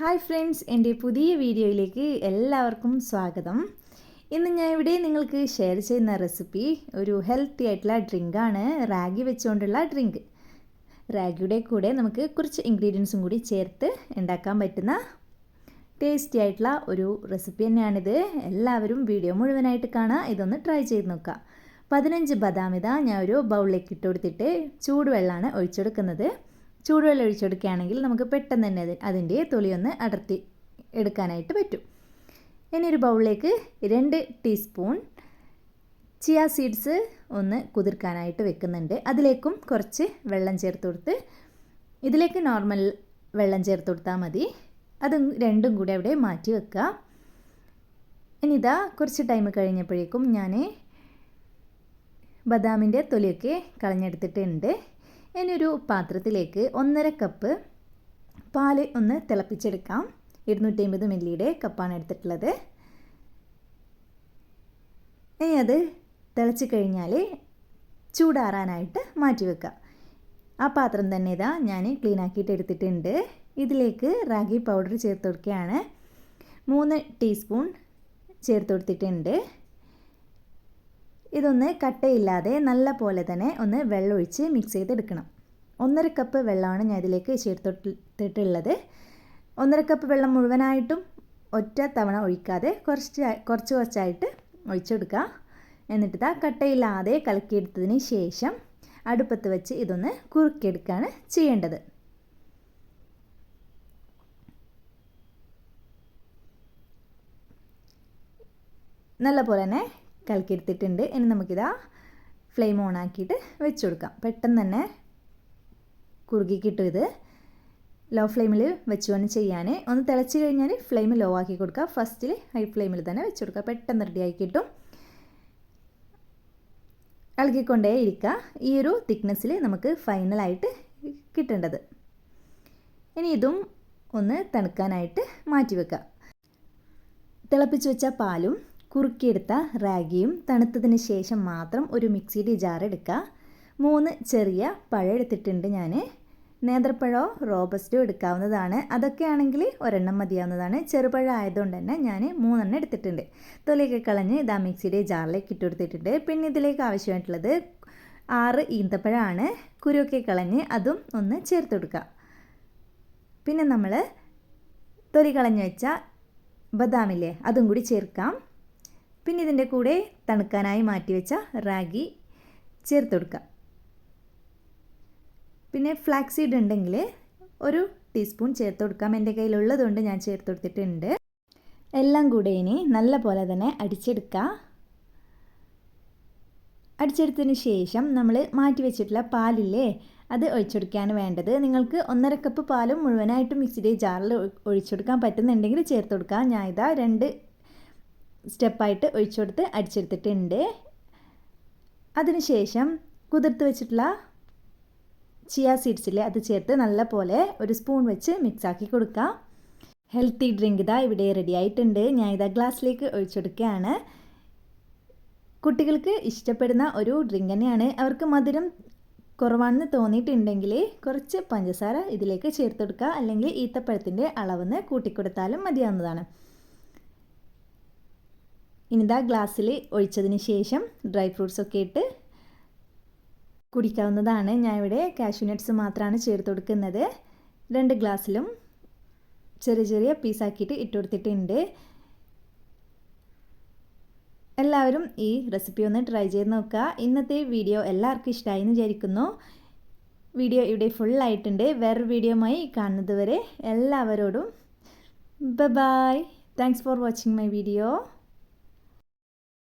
Hi friends എന്റെ പുതിയ വീഡിയോയിലേക്ക് എല്ലാവർക്കും സ്വാഗതം. ഇന്ന് ഞാൻ ഇവിടെ നിങ്ങൾക്ക് ഷെയർ ചെയ്യുന്ന റെസിപ്പി ഒരു ഹെൽത്തി ആയിട്ടുള്ള ഡ്രിങ്കാണ് റാഗി വെച്ചുകൊണ്ടുള്ള ഡ്രിങ്ക് റാഗിയുടെ കൂടെ നമുക്ക് കുറച്ച് ഇൻഗ്രീഡിയൻസും കൂടി ചേർത്ത് ഉണ്ടാക്കാൻ പറ്റുന്ന ടേസ്റ്റി ആയിട്ടുള്ള ഒരു റെസിപ്പി തന്നെയാണിത്. എല്ലാവരും വീഡിയോ മുഴുവനായിട്ട് കാണാം ഇതൊന്ന് ട്രൈ ചെയ്ത് നോക്കുക. പതിനഞ്ച് ബദാം ഇതാ ഞാൻ ഒരു ബൗളിലേക്ക് ഇട്ട് കൊടുത്തിട്ട് ചൂടുവെള്ളമാണ് ഒഴിച്ചെടുക്കുന്നത്. ചൂടുവെള്ളം ഒഴിച്ചെടുക്കുകയാണെങ്കിൽ നമുക്ക് പെട്ടെന്ന് തന്നെ അത് അതിന്റെ തൊലിയൊന്ന് അടർത്തി എടുക്കാനായിട്ട് പറ്റും. ഇനി ഒരു ബൗളിലേക്ക് രണ്ട് ടീസ്പൂൺ ചിയ സീഡ്സ് ഒന്ന് കുതിർക്കാനായിട്ട് വെക്കുന്നുണ്ട്. അതിലേക്കും കുറച്ച് വെള്ളം ചേർത്ത് കൊടുത്ത് ഇതിലേക്ക് നോർമൽ വെള്ളം ചേർത്ത് കൊടുത്താൽ മതി. അത് രണ്ടും കൂടി അവിടെ മാറ്റി വെക്കുക. ഇനി ഇതാ കുറച്ച് ടൈം കഴിഞ്ഞപ്പോഴേക്കും ഞാൻ ബദാമിന്റെ തൊലിയൊക്കെ കളഞ്ഞെടുത്തിട്ടുണ്ട്. ഇനി പാത്രത്തിലേക്ക് ഒന്നര കപ്പ് പാൽ ഒന്ന് തിളപ്പിച്ചെടുക്കാം. ഇരുന്നൂറ്റി അമ്പത് മില്ലിയുടെ കപ്പാണ് എടുത്തിട്ടുള്ളത്. ഇനി അത് തിളച്ച് കഴിഞ്ഞാൽ ചൂടാറാനായിട്ട് മാറ്റി വെക്കാം. ആ പാത്രം തന്നെ ഇതാ ഞാൻ ക്ലീൻ ആക്കിയിട്ട് എടുത്തിട്ടുണ്ട്. ഇതിലേക്ക് റാഗി പൗഡർ ചേർത്ത് കൊടുക്കുകയാണ്. മൂന്ന് ടീസ്പൂൺ ചേർത്ത് കൊടുത്തിട്ടുണ്ട്. ഇതൊന്ന് കട്ടയില്ലാതെ നല്ല പോലെ തന്നെ ഒന്ന് വെള്ളമൊഴിച്ച് മിക്സ് ചെയ്തെടുക്കണം. ഒന്നര കപ്പ് വെള്ളമാണ് ഞാൻ ഇതിലേക്ക് ചേർത്തിട്ടുള്ളത് ഒന്നര കപ്പ് വെള്ളം മുഴുവനായിട്ടും ഒറ്റ തവണ ഒഴിക്കാതെ കുറച്ച് കുറച്ച് കുറച്ചായിട്ട് ഒഴിച്ചെടുക്കുക. എന്നിട്ട് ഇതാ കട്ടയില്ലാതെ കലക്കിയെടുത്തതിന് ശേഷം അടുപ്പത്ത് വെച്ച് ഇതൊന്ന് കുറുക്കിയെടുക്കുകയാണ് ചെയ്യേണ്ടത്. നല്ല പോലെ തന്നെ കലക്കിയെടുത്തിട്ടുണ്ട്. ഇനി നമുക്കിതാ ഫ്ലെയിം ഓൺ ആക്കിയിട്ട് വെച്ച് കൊടുക്കാം. പെട്ടെന്ന് തന്നെ കുറുകി ഇത്. ലോ ഫ്ലെയിമിൽ വെച്ച് വേണം ചെയ്യാൻ ഒന്ന് തിളച്ച് കഴിഞ്ഞാൽ ഫ്ലെയിം ലോ ആക്കി കൊടുക്കുക. ഫസ്റ്റിൽ ഹൈ ഫ്ലെയിമിൽ തന്നെ വെച്ച് കൊടുക്കുക. പെട്ടെന്ന് റെഡിയായി കിട്ടും. ഇളകിക്കൊണ്ടേ ഇരിക്കുക. ഈ ഒരു തിക്നെസ്സിൽ നമുക്ക് ഫൈനലായിട്ട് കിട്ടേണ്ടത്. ഇനി ഇതും ഒന്ന് തണുക്കാനായിട്ട് മാറ്റി വെക്കുക. തിളപ്പിച്ച് വെച്ച പാലും കുറുക്കിയെടുത്ത റാഗിയും തണുത്തതിന് ശേഷം മാത്രം ഒരു മിക്സിയുടെ ജാർ എടുക്കുക. മൂന്ന് ചെറിയ പഴം എടുത്തിട്ടുണ്ട് ഞാൻ നേന്ത്രപ്പഴമോ റോബസ്റ്റോ എടുക്കാവുന്നതാണ്. അതൊക്കെ ആണെങ്കിൽ ഒരെണ്ണം മതിയാവുന്നതാണ്. ചെറുപഴം ആയതുകൊണ്ട് തന്നെ ഞാൻ മൂന്നെണ്ണം എടുത്തിട്ടുണ്ട്. തൊലിയൊക്കെ കളഞ്ഞ് ഇതാ മിക്സിയുടെ ജാറിലേക്ക് ഇട്ട് കൊടുത്തിട്ടുണ്ട്. പിന്നെ ഇതിലേക്ക് ആവശ്യമായിട്ടുള്ളത് ആറ് ഈന്തപ്പഴമാണ്. കുരുവൊക്കെ കളഞ്ഞ് അതും ഒന്ന് ചേർത്ത് കൊടുക്കുക. പിന്നെ നമ്മൾ തൊലി കളഞ്ഞ് വെച്ച ബദാമില്ലേ അതും കൂടി ചേർക്കാം. പിന്നെ ഇതിന്റെ കൂടെ തണുക്കാനായി മാറ്റി വെച്ച റാഗി ചേർത്ത് കൊടുക്കുക. പിന്നെ ഫ്ലാക്സ് സീഡ് ഉണ്ടെങ്കിൽ ഒരു ടീസ്പൂൺ ചേർത്ത് കൊടുക്കാം. എന്റെ കയ്യിലുള്ളതുകൊണ്ട് ഞാൻ ചേർത്ത് കൊടുത്തിട്ടുണ്ട്. എല്ലാം കൂടെ ഇനി നല്ല പോലെ തന്നെ അടിച്ചെടുക്കുക അടിച്ചെടുത്തതിന് ശേഷം നമ്മൾ മാറ്റി വെച്ചിട്ടുള്ള പാലില്ലേ അത് ഒഴിച്ചെടുക്കുകയാണ് വേണ്ടത്. നിങ്ങൾക്ക് ഒന്നര കപ്പ് പാലും മുഴുവനായിട്ട് മിക്സിയുടെ ജാറിൽ ഒഴിച്ചെടുക്കാൻ പറ്റുന്നുണ്ടെങ്കിൽ ചേർത്ത് കൊടുക്കാം. ഞാൻ ഇതാ രണ്ട് സ്റ്റെപ്പായിട്ട് ഒഴിച്ചു കൊടുത്ത് അടിച്ചെടുത്തിട്ടുണ്ട്. അതിനുശേഷം കുതിർത്ത് വെച്ചിട്ടുള്ള ചിയ സീഡ്സില്ലേ അത് ചേർത്ത് നല്ല പോലെ ഒരു സ്പൂൺ വെച്ച് മിക്സ് ആക്കി കൊടുക്കാം. ഹെൽത്തി ഡ്രിങ്ക് ഇതാ ഇവിടെ റെഡി ആയിട്ടുണ്ട്. ഞാൻ ഇതാ ഗ്ലാസ്സിലേക്ക് ഒഴിച്ചെടുക്കുകയാണ്. കുട്ടികൾക്ക് ഇഷ്ടപ്പെടുന്ന ഒരു ഡ്രിങ്ക് തന്നെയാണ്. അവർക്ക് മധുരം കുറവാണെന്ന് തോന്നിയിട്ടുണ്ടെങ്കിൽ കുറച്ച് പഞ്ചസാര ഇതിലേക്ക് ചേർത്ത് കൊടുക്കുക അല്ലെങ്കിൽ ഈത്തപ്പഴത്തിന്റെ അളവെന്ന് കൂട്ടിക്കൊടുത്താലും മതിയാവുന്നതാണ്. ഇനിതാ ഗ്ലാസ്സിൽ ഒഴിച്ചതിന് ശേഷം ഡ്രൈ ഫ്രൂട്ട്സ് ഒക്കെ ഇട്ട് കുടിക്കാവുന്നതാണ്. ഞാൻ ഇവിടെ കാഷ്യൂ നട്ട്സ് മാത്രമാണ് ചേർത്ത് കൊടുക്കുന്നത്. രണ്ട് ഗ്ലാസ്സിലും ചെറിയ ചെറിയ പീസാക്കിയിട്ട് ഇട്ട് കൊടുത്തിട്ടുണ്ട്. എല്ലാവരും ഈ റെസിപ്പി ഒന്ന് ട്രൈ ചെയ്ത് നോക്കുക. ഇന്നത്തെ വീഡിയോ എല്ലാവർക്കും ഇഷ്ടമായി എന്ന് വിചാരിക്കുന്നു. വീഡിയോ ഇവിടെ ഫുള്ളായിട്ടുണ്ട് വേറൊരു വീഡിയോയുമായി കാണുന്നതുവരെ എല്ലാവരോടും ബ bye thanks for watching my video